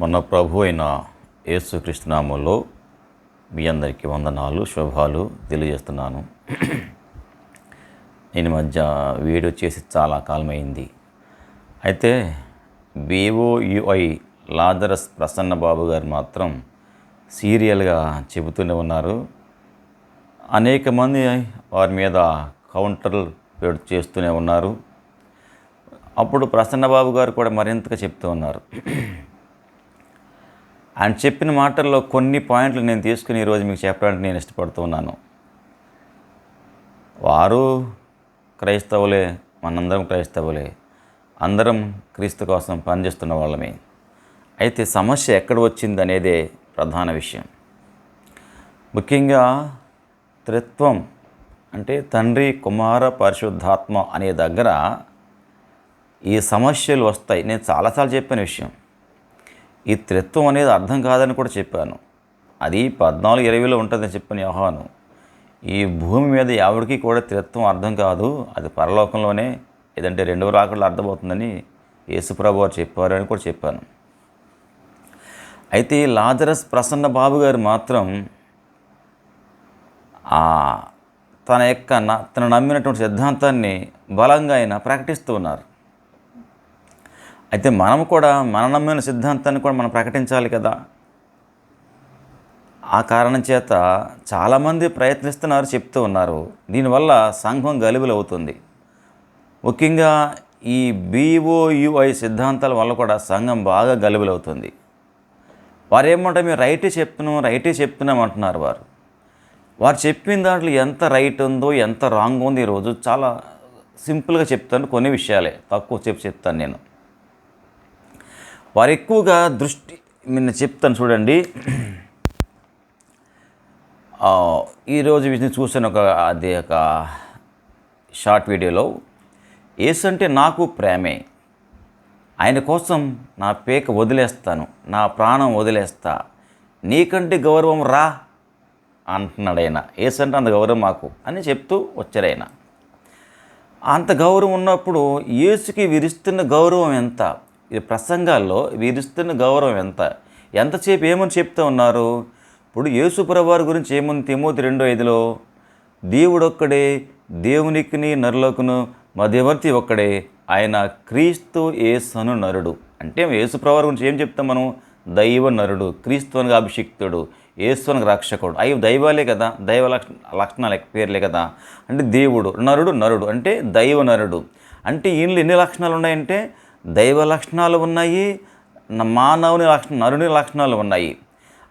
మన ప్రభు అయిన యేసుకృష్ణనామంలో మీ అందరికీ వందనాలు శుభాలు తెలియజేస్తున్నాను. నేను ఈ మధ్య వీడియో చేసి చాలా కాలమైంది. అయితే బీఓయుఐ లాదరస్ ప్రసన్న బాబు గారు మాత్రం సీరియల్గా చెబుతూనే ఉన్నారు. అనేక మంది వారి మీద కౌంటర్లు పెడు చేస్తూనే ఉన్నారు. అప్పుడు ప్రసన్నబాబు గారు కూడా మరింతగా చెప్తూ ఉన్నారు. ఆయన చెప్పిన మాటల్లో కొన్ని పాయింట్లు నేను తీసుకుని ఈరోజు మీకు చెప్పడానికి నేను ఇష్టపడుతున్నాను వారు క్రైస్తవులే మనందరం క్రైస్తవులే. అందరం క్రీస్తు కోసం పనిచేస్తున్న వాళ్ళమే. అయితే సమస్య ఎక్కడ వచ్చింది అనేదే ప్రధాన విషయం. ముఖ్యంగా త్రిత్వం అంటే తండ్రి కుమార పరిశుద్ధాత్మ అనే దగ్గర ఈ సమస్యలు వస్తాయి. నేను చాలాసార్లు చెప్పిన విషయం. ఈ త్రిత్వం అనేది అర్థం కాదని కూడా చెప్పాను. అది పద్నాలుగు ఇరవైలో ఉంటుందని చెప్పిన యోహాను. ఈ భూమి మీద ఎవరికి కూడా త్రిత్వం అర్థం కాదు. అది పరలోకంలోనే ఏదంటే రెండవ రాకడలో అర్థమవుతుందని యేసుప్రభు వారు చెప్పారు అని కూడా చెప్పాను. అయితే లాజరస్ ప్రసన్న బాబు గారు మాత్రం తన యొక్క తను నమ్మినటువంటి సిద్ధాంతాన్ని బలంగా ఆయన ప్రకటిస్తూ ఉన్నారు. అయితే మనం కూడా మన నమ్మిన సిద్ధాంతాన్ని కూడా మనం ప్రకటించాలి కదా. ఆ కారణం చేత చాలామంది ప్రయత్నిస్తున్నారు చెప్తూ ఉన్నారు. దీనివల్ల సంఘం గలిబిలు అవుతుంది ముఖ్యంగా ఈ బీఓయుఐ సిద్ధాంతాల వల్ల కూడా సంఘం బాగా గలిబిలు అవుతుంది వారు ఏమంటారు మేము రైటే చెప్తున్నాం రైటే చెప్తున్నాం అంటున్నారు వారు. వారు చెప్పిన దాంట్లో ఎంత రైట్ ఉందో ఎంత రాంగ్ ఉందో ఈరోజు చాలా సింపుల్గా చెప్తాను. కొన్ని విషయాలే తక్కువ చెప్పి చెప్తాను నేను. వారు ఎక్కువగా దృష్టి నిన్న చెప్తాను చూడండి. ఈరోజు వీటిని చూసాను ఒక అది ఒక షార్ట్ వీడియోలో ఏసు అంటే నాకు ప్రేమే. ఆయన కోసం నా పేక వదిలేస్తాను. నా ప్రాణం వదిలేస్తా. నీకంటే గౌరవం రా అంటున్నాడు ఆయన. ఏసు అంటే అంత గౌరవం మాకు అని చెప్తూ వచ్చారు ఆయన. అంత గౌరవం ఉన్నప్పుడు ఏసుకి విరిస్తున్న గౌరవం ఎంత? ఈ ప్రసంగాల్లో వీరిస్తున్న గౌరవం ఎంత? ఎంతసేపు ఏమని చెప్తూ ఉన్నారు? ఇప్పుడు యేసుప్రభువారి గురించి ఏముంది తిమోతి రెండో ఐదులో? దేవుడొక్కడే దేవునికిని నరులకును మధ్యవర్తి ఒక్కడే ఆయన క్రీస్తు యేసను నరుడు. అంటే యేసుప్రభువారి గురించి ఏం చెప్తాం మనం? దైవ నరుడు క్రీస్తువనికి అభిషిక్తుడు యేసువనికి రక్షకుడు. అవి దైవాలే కదా దైవ లక్ష లక్షణాలే పేర్లే కదా. అంటే దేవుడు నరుడు నరుడు అంటే దైవ నరుడు. అంటే ఈయనలో ఎన్ని లక్షణాలు ఉన్నాయంటే దైవ లక్షణాలు ఉన్నాయి మానవుని లక్షణ నరుని లక్షణాలు ఉన్నాయి.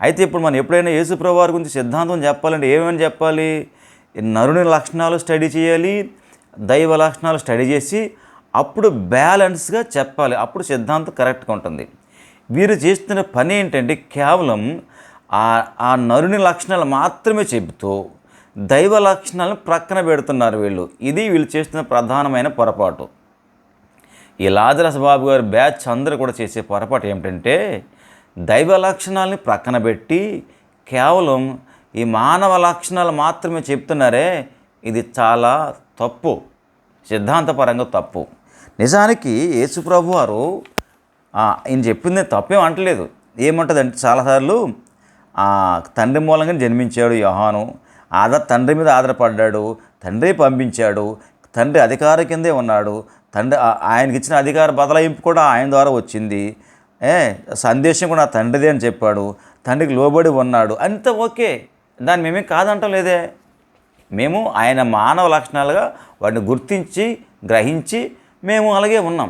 అయితే ఇప్పుడు మనం ఎప్పుడైనా యేసుప్రభు వారి గురించి సిద్ధాంతం చెప్పాలంటే ఏమేమి చెప్పాలి? నరుని లక్షణాలు స్టడీ చేయాలి దైవ లక్షణాలు స్టడీ చేసి అప్పుడు బ్యాలెన్స్గా చెప్పాలి. అప్పుడు సిద్ధాంతం కరెక్ట్గా ఉంటుంది. వీరు చేస్తున్న పని ఏంటంటే కేవలం ఆ ఆ నరుని లక్షణాలు మాత్రమే చెబుతూ దైవ లక్షణాలను ప్రక్కన పెడుతున్నారు వీళ్ళు. ఇది వీళ్ళు చేస్తున్న ప్రధానమైన పొరపాటు. ఈ లాజరస్ బాబు గారి బ్యాచ్ అందరూ కూడా చేసే పొరపాటు ఏమిటంటే దైవ లక్షణాలని ప్రక్కన పెట్టి కేవలం ఈ మానవ లక్షణాలు మాత్రమే చెప్తున్నారే ఇది చాలా తప్పు సిద్ధాంతపరంగా తప్పు. నిజానికి యేసుప్రభు వారు ఈయన చెప్పింది తప్పేం అంటలేదు. ఏమంటుందంటే చాలాసార్లు తండ్రి మూలంగా జన్మించాడు యోహాను ఆధార్ తండ్రి మీద ఆధారపడ్డాడు తండ్రి పంపించాడు తండ్రి అధికార కిందే ఉన్నాడు తండ్రి ఆయనకి ఇచ్చిన అధికార బదలాయింపు కూడా ఆయన ద్వారా వచ్చింది. ఏ సందేశం కూడా తండ్రిదే అని చెప్పాడు. తండ్రికి లోబడి ఉన్నాడు. అంత ఓకే. దాన్ని మేమేం కాదంటాం లేదే? మేము ఆయన మానవ లక్షణాలుగా వాటిని గుర్తించి గ్రహించి మేము అలాగే ఉన్నాం.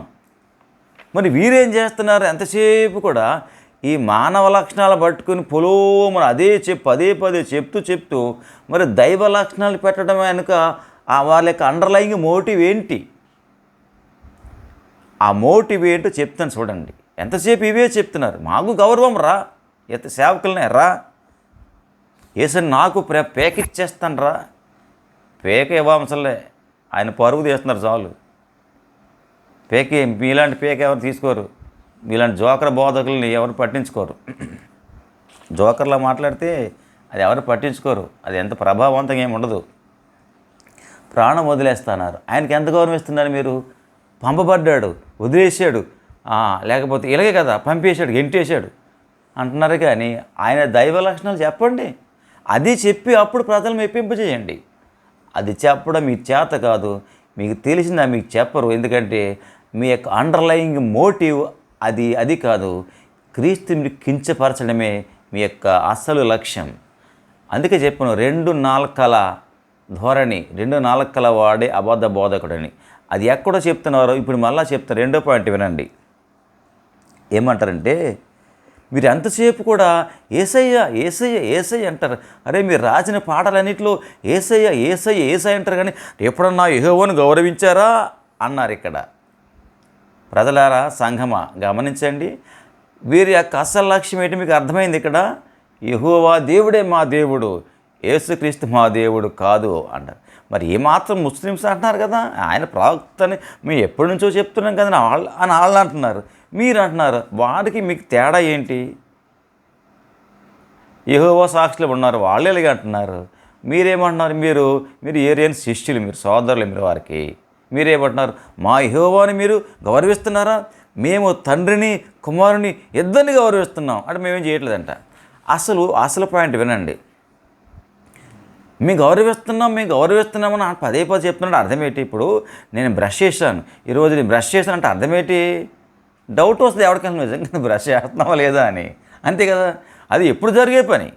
మరి వీరేం చేస్తున్నారు? ఎంతసేపు కూడా ఈ మానవ లక్షణాలు పట్టుకుని పొలోమని అదే చెప్పు అదే పదే చెప్తూ చెప్తూ మరి దైవ లక్షణాలు పెట్టడం వెనుక ఆ వాళ్ళ యొక్క అండర్లయింగ్ మోటివ్ ఏంటి? ఆ మోటివ్ ఏంటో చెప్తాను చూడండి. ఎంతసేపు ఇవే చెప్తున్నారు? మాకు గౌరవం రా. ఎంత సేవకులనే రా. ఏసని నాకు ప్రే పేక ఇచ్చేస్తాను రా పేక ఇవ్వాంసలే ఆయన పరుగు తీస్తున్నారు చాలు. పేకే మీలాంటి పేక ఎవరు తీసుకోరు? మీలాంటి జోకర్ బోధకుల్ని ఎవరు పట్టించుకోరు? జోకర్లా మాట్లాడితే అది ఎవరు పట్టించుకోరు? అది ఎంత ప్రభావవంతంగా ఏమి ఉండదు. ప్రాణం వదిలేస్తున్నారు. ఆయనకి ఎంత గౌరవం ఇస్తున్నారు మీరు? పంపబడ్డాడు. వదిలేసాడు లేకపోతే ఇలాగే కదా పంపేశాడు గెంటేశాడు. అంటున్నారు కానీ ఆయన దైవ లక్షణాలు చెప్పండి. అది చెప్పి అప్పుడు ప్రజలు మెప్పింపజేయండి. అది చెప్పడం మీ చేత కాదు మీకు తెలిసిందా మీకు చెప్పరు. ఎందుకంటే మీ యొక్క అండర్లయింగ్ మోటివ్ అది అది కాదు. క్రీస్తుని కించపరచడమే మీ యొక్క అసలు లక్ష్యం. అందుకే చెప్పాను రెండు నాలుకల ధోరణి రెండు నాలుకల వాడే అబద్ధ బోధకుడని. అది ఎక్కడో చెప్తున్నారో ఇప్పుడు మళ్ళీ చెప్తాను రెండో పాయింట్ వినండి. ఏమంటారంటే మీరు ఎంతసేపు కూడా ఏసయ్య ఏసయ్య ఏసయ్య అంటారు. అరే మీరు రాసిన పాటలన్నింటిలో ఏసయ్య ఏసయ్య ఏసయ్య అంటారు కానీ ఎప్పుడన్నా యహోవను గౌరవించారా? అన్నారు ఇక్కడ. ప్రజలారా సంఘమా గమనించండి. వీరి యొక్క అసలు లక్ష్యం ఏంటి? మీకు అర్థమైంది ఇక్కడ? యహోవా దేవుడే మా దేవుడు. యేసుక్రీస్తు మా దేవుడు కాదు అంటారు. మరి ఏమాత్రం ముస్లిమ్స్ అంటున్నారు కదా ఆయన ప్రవక్తని మేము ఎప్పటి నుంచో చెప్తున్నాం కదా వాళ్ళు అని వాళ్ళు అంటున్నారు. మీరు అంటున్నారు వాడికి మీకు తేడా ఏంటి? యహోవా సాక్షులు ఉన్నారు వాళ్ళు ఎలాగ అంటున్నారు? మీరేమంటున్నారు? మీరు మీరు ఏరియన్ శిష్యులు మీరు సోదరులు మీరు వారికి. మీరేమంటున్నారు? మా యహోవాని మీరు గౌరవిస్తున్నారా? మేము తండ్రిని కుమారుని ఇద్దరిని గౌరవిస్తున్నాం. అంటే మేమేం చేయట్లేదంట. అసలు అసలు పాయింట్ వినండి. మేము గౌరవిస్తున్నాం మేము గౌరవిస్తున్నామని ఆ పదే పదే చెప్తున్నాడు. అర్థం ఇప్పుడు? నేను బ్రష్ చేశాను. ఈరోజు నేను బ్రష్ చేశాను అంటే అర్థం ఏంటి డౌట్ వస్తుంది ఎవరికైనా నిజంగా బ్రష్ చేస్తున్నావా లేదా అని. అంతే కదా? అది ఎప్పుడు జరిగే పని?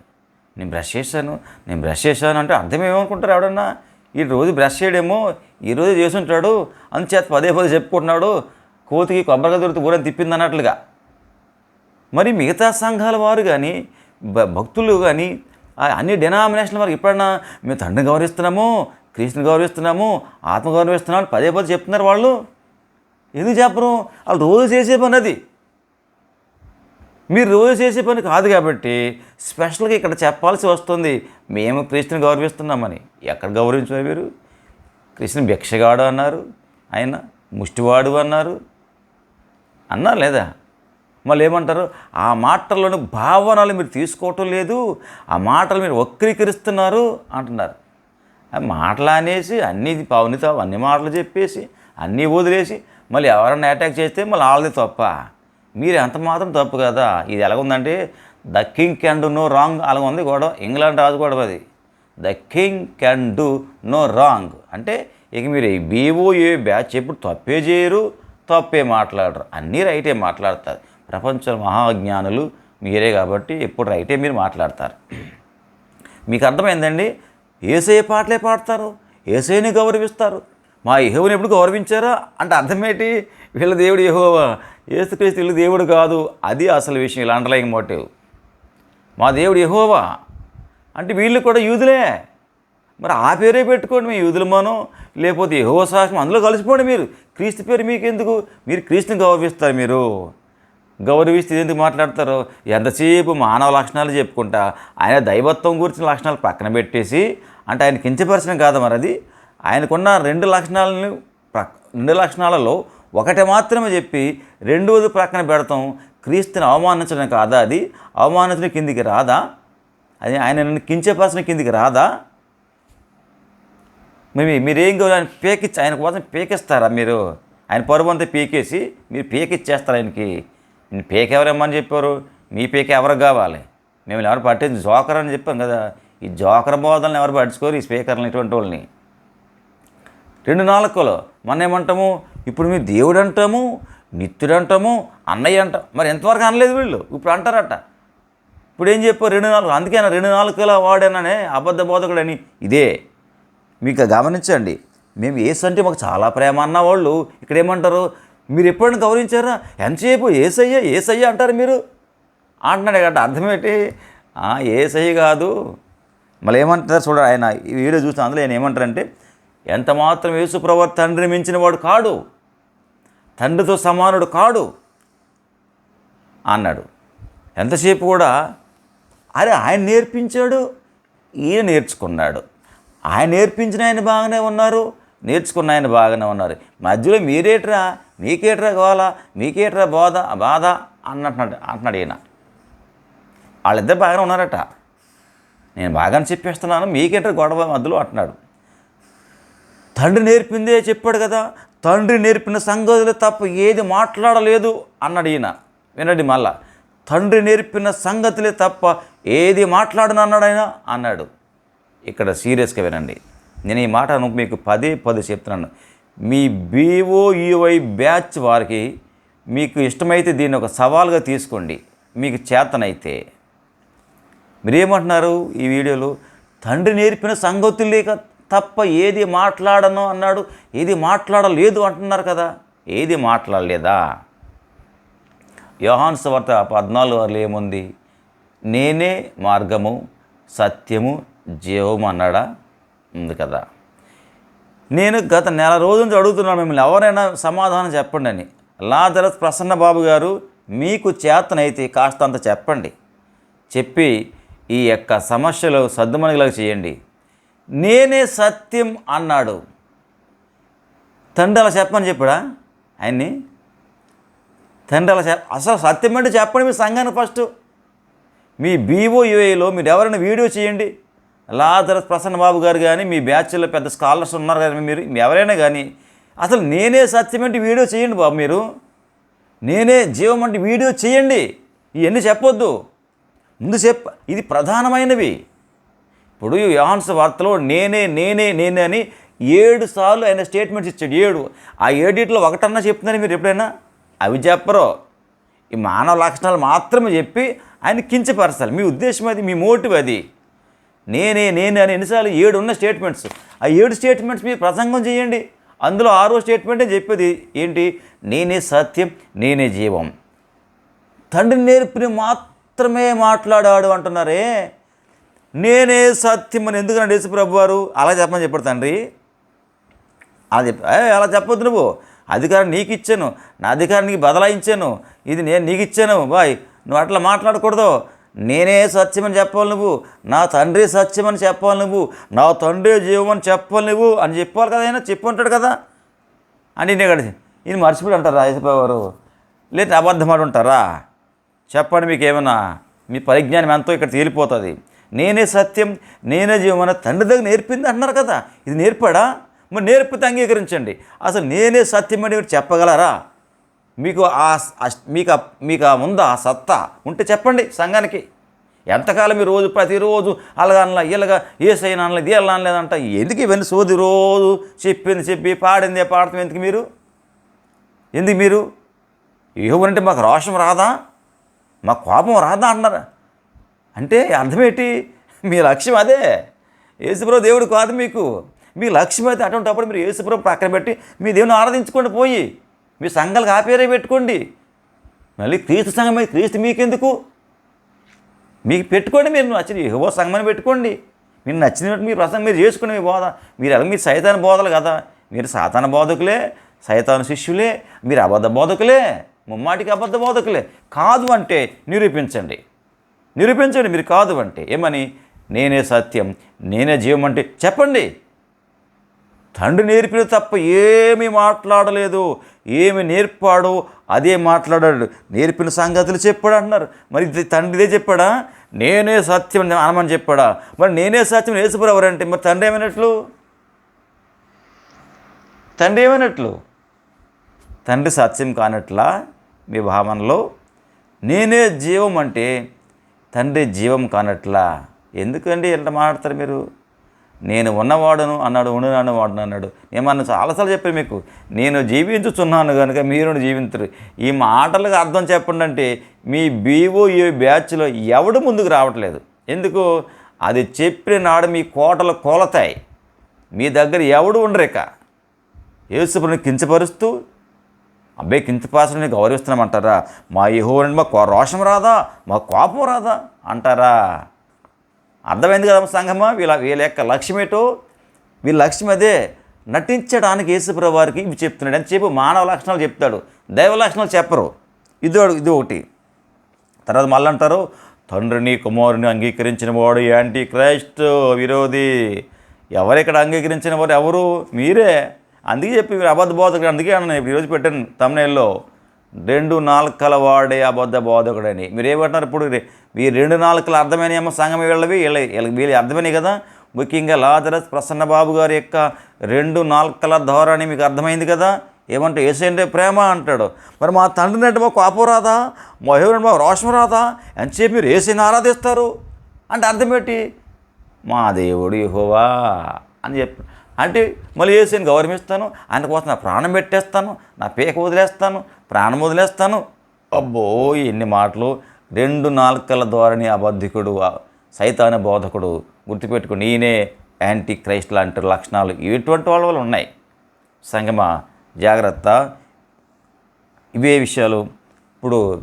నేను బ్రష్ చేశాను నేను బ్రష్ చేశాను అంటే అర్థం ఏమనుకుంటారు ఎవడన్నా ఈ రోజు బ్రష్ చేయడేమో ఈరోజు చేసుంటాడు అందుచేత పదే పదే చెప్పుకుంటున్నాడు కోతికి కొబ్బరిగా దొరికి ఊరని తిప్పింది అన్నట్లుగా. మరి మిగతా సంఘాల వారు కానీ భ- భక్తులు కానీ అన్ని డినామినేషన్ల వారికి ఎప్పుడన్నా మేము తండ్రిని గౌరవిస్తున్నాము క్రీస్తుని గౌరవిస్తున్నాము ఆత్మ గౌరవిస్తున్నాము అని పదే పదే చెప్తున్నారు వాళ్ళు? ఎందుకు చెప్పరు? వాళ్ళు రోజు చేసే పని అది. మీరు రోజు చేసే పని కాదు కాబట్టి స్పెషల్గా ఇక్కడ చెప్పాల్సి వస్తుంది. మేము క్రీస్తుని గౌరవిస్తున్నామని. ఎక్కడ గౌరవించారు మీరు? కృష్ణుని భిక్షగాడు అన్నారు ఆయన ముష్టివాడు అన్నారు. అన్నారు లేదా? మళ్ళీ ఏమంటారు ఆ మాటల్లోని భావనలు మీరు తీసుకోవటం లేదు. ఆ మాటలు మీరు వక్రీకరిస్తున్నారు అంటున్నారు. మాటలు అనేసి అన్నీ పవనితో అన్ని మాటలు చెప్పేసి అన్నీ వదిలేసి మళ్ళీ ఎవరన్నా అటాక్ చేస్తే మళ్ళీ వాళ్ళది తప్ప. మీరు ఎంత మాత్రం తప్పు కదా. ఇది ఎలాగుందంటే the king can do no wrong అలాగ ఉంది గొడవ. ఇంగ్లాండ్ రాజు గొడవ అది. The king can do no wrong అంటే ఇక మీరు బీఓఏ బ్యాచ్ ఎప్పుడు తప్పే చేయరు తప్పే మాట్లాడరు. అన్నీ రైటే మాట్లాడతారు. ప్రపంచ మహాజ్ఞానులు మీరే కాబట్టి ఎప్పుడు రైటే మీరు మాట్లాడతారు. మీకు అర్థమైందండి? ఏసే పాటలే పాడతారు ఏసైని గౌరవిస్తారు. మా యహోవుని ఎప్పుడు గౌరవించారా? అంటే అర్థమేంటి? వీళ్ళ దేవుడు యహోవా. ఏసుక్రీస్తు వీళ్ళ దేవుడు కాదు. అది అసలు విషయం ఇలా అండర్లైన్ మోటివ్ మా దేవుడు యహోవా. అంటే వీళ్ళు కూడా యూదులే. మరి ఆ పేరే పెట్టుకోండి మీ యూదులు మనం. లేకపోతే యెహోవా సాక్ష్యం అందులో కలిసిపోండి మీరు. క్రీస్తు పేరు మీకు ఎందుకు మీరు క్రీస్తుని గౌరవిస్తారు మీరు. గౌరవిస్తే ఎందుకు మాట్లాడతారు? ఎంతసేపు మానవ లక్షణాలు చెప్పుకుంటా ఆయన దైవత్వం గురించిన లక్షణాలు పక్కన పెట్టేసి అంటే ఆయన కించపరచడం కాదు మరి అది. ఆయనకున్న రెండు లక్షణాలను ప్రక్ రెండు లక్షణాలలో ఒకటి మాత్రమే చెప్పి రెండవది ప్రక్కన పెడతాం క్రీస్తుని అవమానించడం కాదా అది? అవమానించడం కిందికి రాదా? అది ఆయన నన్ను కించపరచడం కిందికి రాదా? మేము మీరేం గౌరవ? ఆయన పీకిచ్చి ఆయన కోసం పీకిస్తారా మీరు? ఆయన పరువు అంతా పీకేసి మీరు పీకిచ్చేస్తారు ఆయనకి. నేను పీక ఎవరేమని చెప్పారు? మీ పీక ఎవరికి కావాలి? మేము ఎవరు పట్టింది? జోకర్ అని చెప్పాం కదా. ఈ జోకర్ బోధనలు ఎవరు పట్టించుకోరు? ఈ స్పీకర్లు ఇటువంటి వాళ్ళని. రెండు నాలుకలు. మనం ఏమంటాము? ఇప్పుడు మీరు దేవుడు అంటాము నిత్యుడు అంటాము అన్నయ్య అంటాం. మరి ఎంతవరకు అనలేదు వీళ్ళు? ఇప్పుడు అంటారట. ఇప్పుడు ఏం చెప్పారు? రెండు నాలుగు అందుకేనా రెండు నాలుగుల వాడేననే అబద్ధ బోధకుడని? ఇదే. మీకు గమనించండి. మేము ఏసు అంటే మాకు చాలా ప్రేమ అన్న వాళ్ళు. ఇక్కడ ఏమంటారు? మీరు ఎప్పుడైనా గౌరవించారా? ఎంతసేపు ఏసయ్య ఏసయ్య అంటారు మీరు? అంటున్నాడు కదా అర్థమేంటి? "ఆ, ఏసయ్య కాదు. మళ్ళీ ఏమంటారు చూడండి ఆయన ఈ వీడియో చూస్తే అందులో ఆయన ఏమంటారంటే ఎంత మాత్రం యేసుప్రభు తండ్రిని మించిన వాడు కాడు. తండ్రితో సమానుడు కాడు. అన్నాడు. ఎంతసేపు కూడా అరే ఆయన నేర్పించాడు ఈయన నేర్చుకున్నాడు. ఆయన నేర్పించిన ఆయన బాగానే ఉన్నారు నేర్చుకున్న ఆయన బాగానే ఉన్నారు. మధ్యలో మీరేట్రా మీకేట్రా కావాలా? మీకేట్రా బోధ? బాధ అన్నట్టున్నాడు అంటున్నాడు ఈయన. వాళ్ళిద్దరు బాగానే ఉన్నారట. నేను బాగానే చెప్పేస్తున్నాను మీకేట్రా గొడవ మధ్యలో అంటున్నాడు. తండ్రి నేర్పిందే చెప్పాడు కదా తండ్రి నేర్పిన సంగతులు తప్ప ఏది మాట్లాడలేదు అన్నాడు ఈయన. వినండి మళ్ళా. తండ్రి నేర్పిన సంగతులే తప్ప ఏది మాట్లాడను అన్నాడు ఆయన? అన్నాడు. ఇక్కడ సీరియస్గా వినండి. నేను ఈ మాట మీకు పదే పదే చెప్తున్నాను. మీ బీఓఈవై బ్యాచ్ వారికి మీకు ఇష్టమైతే దీన్ని ఒక సవాల్గా తీసుకోండి. మీకు చేతనైతే. మీరేమంటున్నారు ఈ వీడియోలో? తండ్రి నేర్పిన సంగతులు లేక తప్ప ఏది మాట్లాడను అన్నాడు. ఏది మాట్లాడలేదు అంటున్నారు కదా. ఏది మాట్లాడలేదా? యోహాన్స్ వార్త పద్నాలుగు వారిలో ఏముంది? నేనే మార్గము సత్యము జీవము అన్నాడా? ఉంది కదా. నేను గత నెల రోజు నుంచి అడుగుతున్నాను మిమ్మల్ని ఎవరైనా సమాధానం చెప్పండి అని. లాజరస్ ప్రసన్న బాబు గారు మీకు చేతనైతే కాస్తంత చెప్పండి. చెప్పి ఈ యొక్క సమస్యలు సర్దుమణిగలకు చేయండి. నేనే సత్యం అన్నాడు. తండ్రి అలా చెప్పమని చెప్పాడా? ఆయన్ని. తండ్రి అలా చెప్ అసలు సత్యం అంటే చెప్పండి మీ సంఘానికి ఫస్ట్. మీ బీఓయూఏలో మీరు ఎవరైనా వీడియో చేయండి. లాదరస్ ప్రసన్న బాబు గారు కానీ మీ బ్యాచ్లో పెద్ద స్కాలర్స్ ఉన్నారు కానీ మీరు ఎవరైనా కానీ అసలు నేనే సత్యం అంటే వీడియో చేయండి బాబు మీరు. నేనే జీవం అంటే వీడియో చేయండి. ఇవన్నీ చెప్పొద్దు. ముందు చెప్ప ఇది ప్రధానమైనవి. ఇప్పుడు యోహాన్స్ వార్తలో నేనే నేనే నేనే అని ఏడు సార్లు ఆయన స్టేట్మెంట్స్ ఇచ్చాడు. ఏడు. ఆ ఏడిట్లో ఒకటన్నా చెప్తున్నారని మీరు ఎప్పుడైనా? అవి చెప్పరు. ఈ మానవ లక్షణాలు మాత్రమే చెప్పి ఆయన కించపరచాలి. మీ ఉద్దేశం అది మీ మోటివ్ అది. నేనే నేనే అని ఎన్నిసార్లు ఏడు ఉన్న స్టేట్మెంట్స్ ఆ ఏడు స్టేట్మెంట్స్ మీరు ప్రసంగం చేయండి. అందులో ఆరో స్టేట్మెంటే చెప్పేది ఏంటి? నేనే సత్యం నేనే జీవం. తండ్రి నేర్పిన మాత్రమే మాట్లాడాడు అంటున్నారే. నేనే సత్యం అని ఎందుకన్నా యేసుప్రభు వారు అలా చెప్పమని చెప్పాడు తండ్రి. అలా చెప్ప అలా చెప్పొద్దు నువ్వు. అధికారం నీకు ఇచ్చాను. నా అధికారం నీకు బదలాయించాను. ఇది నేను నీకు ఇచ్చాను. బాయ్. నువ్వు అట్లా మాట్లాడకూడదు. నేనే సత్యమని చెప్పాలి నువ్వు నా తండ్రి సత్యమని చెప్పాలి నువ్వు నా తండ్రి జీవమని చెప్పాలి నువ్వు అని చెప్పాలి కదా ఆయన చెప్పు ఉంటాడు కదా. అని నేను ఇక్కడ ఈయన మర్చిపోయి అంటారా యేసుప్రభు లేదా అబద్ధం ఆడి ఉంటారా? చెప్పండి మీకు ఏమైనా మీ పరిజ్ఞానం ఎంతో ఇక్కడ తేలిపోతుంది. నేనే సత్యం నేనే జీవం అన్న తండ్రి దగ్గర నేర్పింది అంటున్నారు కదా. ఇది నేర్పాడా? మరి నేర్పితే అంగీకరించండి. అసలు నేనే సత్యం అని చెప్పగలరా? మీకు ఆ మీకు మీకు ఆ ఉందా ఆ సత్తా ఉంటే చెప్పండి సంఘానికి. ఎంతకాలం మీరు రోజు ప్రతిరోజు అలాగా ఇలాగా ఏ సైన్ అనలేదు ఇలా అనలేదంట ఎందుకు ఇవన్నీ సోది రోజు చెప్పింది చెప్పి పాడింది పాడతాం ఎందుకు మీరు? ఎందుకు మీరు? ఏమంటే మాకు రోషం రాదా? మాకు కోపం రాదా అంటున్నారు. అంటే అర్థమేంటి? మీ లక్ష్యం అదే. యేసుప్రభు దేవుడు కాదు మీకు. మీ లక్ష్యం అయితే అటువంటిప్పుడు మీరు యేసుప్రభు పక్కన పెట్టి మీ దేవుని ఆరాధించుకోండి పోయి. మీ సంఘాలకు ఆపేరే పెట్టుకోండి. మళ్ళీ క్రీస్తు సంఘం మీద క్రీస్తు మీకెందుకు? మీకు పెట్టుకోండి మీరు నచ్చిన ఏవో సంఘమని పెట్టుకోండి. మీరు నచ్చినట్టు మీరు ప్రసంగం మీరు చేసుకుని మీ బోధ. మీరు ఎలా మీరు సైతాన బోధలు కదా? మీరు సాతాన బోధకులే సైతాన శిష్యులే మీరు అబద్ధ బోధకులే ముమ్మాటికి అబద్ధ బోధకులే. కాదు అంటే నిరూపించండి. నిరూపించండి మీరు కాదు అంటే. ఏమని? నేనే సత్యం నేనే జీవం అంటే చెప్పండి. తండ్రి నేర్పిన తప్ప ఏమీ మాట్లాడలేదు ఏమి నేర్పాడో అదే మాట్లాడాడు. నేర్పిన సంగతులు చెప్పాడు అంటున్నారు. మరి ఇది తండ్రి ఇదే చెప్పాడా? నేనే సత్యం అని అనమని చెప్పాడా? మరి నేనే సత్యం వేసుకురు ఎవరంటే మరి తండ్రి ఏమైనట్లు? తండ్రి ఏమైనట్లు? తండ్రి సత్యం కానట్లా మీ భావనలో నేనే జీవం అంటే తండ్రి జీవం కానట్లా. ఎందుకండి ఎంత మాట్లాడతారు మీరు? నేను ఉన్నవాడును అన్నాడు ఉండినాను వాడును అన్నాడు. ఏమన్నా చాలాసార్లు చెప్పాను మీకు నేను జీవించుచున్నాను కనుక మీరు జీవించరు. ఈ మాటలకు అర్థం చెప్పండి అంటే మీ బీఓఏ ఈ బ్యాచ్లో ఎవడు ముందుకు రావట్లేదు. ఎందుకు? అది చెప్పిన నాడు మీ కోటలు కోలతాయి. మీ దగ్గర ఎవడు ఉండరిక యేసుప్రభుని కించపరుస్తూ అబ్బాయి కించపాసుని గౌరవిస్తున్నామంటారా? మా యహోవని మా కో- రోషం రాదా? మా కోపం రాదా? అంటారా? అర్థమైంది కదా సంఘమా వీళ్ళ వీళ్ళ యొక్క లక్ష్యమేటో వీళ్ళ లక్ష్యం అదే నటించడానికి యేసుప్రభు వారికి ఇవి చెప్తున్నాడు. అని చెప్పి మానవ లక్షణాలు చెప్తాడు. దైవ లక్షణాలు చెప్పరు. ఇది ఇది ఒకటి. తర్వాత మళ్ళీ అంటారు తండ్రిని కుమారుని అంగీకరించిన వాడు యాంటీ క్రైస్ట్ విరోధి. ఎవరిక్కడ అంగీకరించిన వారు? ఎవరు? మీరే. అందుకే చెప్పి మీరు అబద్ధ బోధకుడు అందుకే అన్న నేను ఈరోజు పెట్టాను తమ్నేల్లో. రెండు నాలుకల వాడే అబద్ధ బోధకుడని. మీరు ఏమంటున్నారు ఇప్పుడు ఈ రెండు నాలుకల అర్థమైనయేమో సంఘం వీళ్ళవి? వీళ్ళ వీళ్ళకి వీళ్ళ అర్థమైనవి కదా? ముఖ్యంగా లాజరస్ ప్రసన్న బాబు గారి యొక్క రెండు నాలుకల ధోరణి మీకు అర్థమైంది కదా? ఏమంటే ఏసై అంటే ప్రేమ అంటాడు. మరి మా తండ్రిని అంటే మా కోపం రాదా? మా ఎవరంటే మా రోషం రాదా? ఎంతసేపు మీరు ఏసీని ఆరాధిస్తారు. అంటే అర్థం ఏంటి? మా దేవుడు హోవా అని చెప్పి అంటే మళ్ళీ ఏసైని గౌరవిస్తాను ఆయన కోసం నా ప్రాణం పెట్టేస్తాను నా పీక వదిలేస్తాను ప్రాణం వదిలేస్తాను. అబ్బో ఎన్ని మాటలు. రెండు నాలుకల ధోరణి అబద్ధికుడు ఆ సైతాన బోధకుడు గుర్తుపెట్టుకుని ఈయనే యాంటీ క్రైస్ట్ లాంటి లక్షణాలు ఇటువంటి వాళ్ళ వల్ల ఉన్నాయి. సంగమ జాగ్రత్త. ఇవే విషయాలు. ఇప్పుడు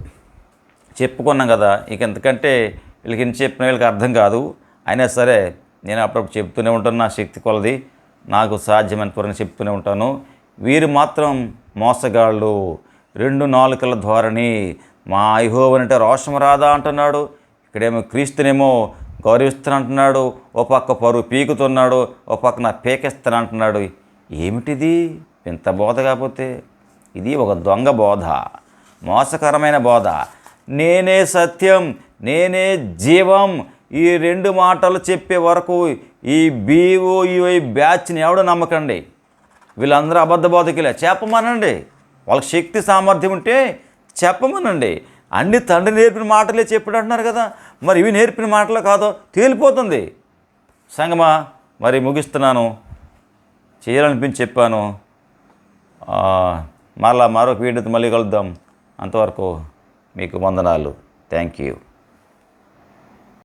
చెప్పుకున్నాం కదా ఇక ఎందుకంటే వీళ్ళకి చెప్పిన వీళ్ళకి అర్థం కాదు. అయినా సరే నేను అప్పుడప్పుడు చెప్తూనే ఉంటాను నా శక్తి కొలది. నాకు సాధ్యమైన పరంగా చెప్తూనే ఉంటాను. వీరు మాత్రం మోసగాళ్ళు. రెండు నాలుకల ధోరణి. మా ఐహోవనంటే రోషం రాదా అంటున్నాడు. ఇక్కడేమో క్రీస్తునేమో గౌరవిస్తాను అంటున్నాడు ఓ పక్క పరువు పీకుతున్నాడు. ఓ పక్క నా పీకేస్తాను అంటున్నాడు ఏమిటిది? ఇంత బోధ కాకపోతే ఇది ఒక దొంగ బోధ. మోసకరమైన బోధ. నేనే సత్యం. నేనే జీవం. ఈ రెండు మాటలు చెప్పే వరకు ఈ బీఓఈ బ్యాచ్ని ఎవడ నమ్మకండి? వీళ్ళందరూ అబద్ధ బోధకులే. చెప్పమనండి. వాళ్ళకి శక్తి సామర్థ్యం ఉంటే చెప్పమనండి. అన్ని తండ్రి నేర్పిన మాటలే చెప్పాడు అంటున్నారు కదా. మరి ఇవి నేర్పిన మాటలు కాదో తేలిపోతుంది. సంగమా మరి ముగిస్తున్నాను. చేయాలనిపించి చెప్పాను. మళ్ళా మరొక వీడియోతో మళ్ళీ కలుద్దాం. అంతవరకు మీకు వందనాలు. Thank you.